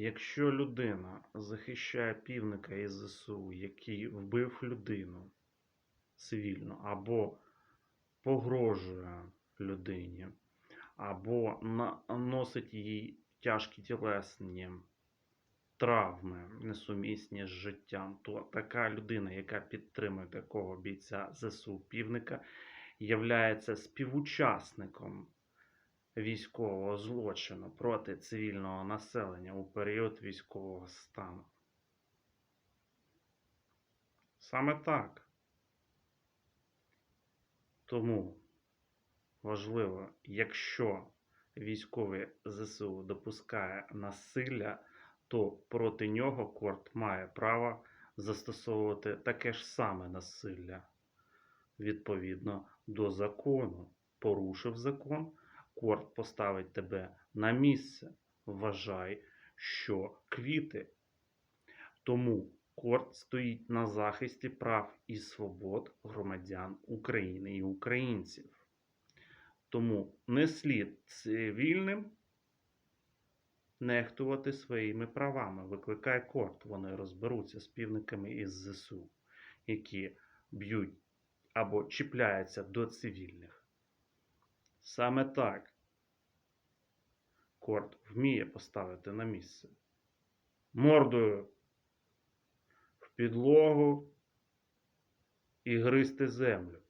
Якщо людина захищає півника із ЗСУ, який вбив людину цивільну, або погрожує людині, або наносить їй тяжкі тілесні травми, несумісні з життям, то така людина, яка підтримує такого бійця ЗСУ півника, являється співучасником військового злочину проти цивільного населення у період військового стану. Саме так. Тому важливо, якщо військовий ЗСУ допускає насилля, то проти нього корт має право застосовувати таке ж саме насилля відповідно до закону. Порушив закон, корт поставить тебе на місце. Вважай, що квіти. Тому корт стоїть на захисті прав і свобод громадян України і українців. Тому не слід цивільним нехтувати своїми правами. Викликай корт, вони розберуться з півниками із ЗСУ, які б'ють або чіпляються до цивільних. Саме так корт вміє поставити на місце. Мордою в підлогу і гризти землю.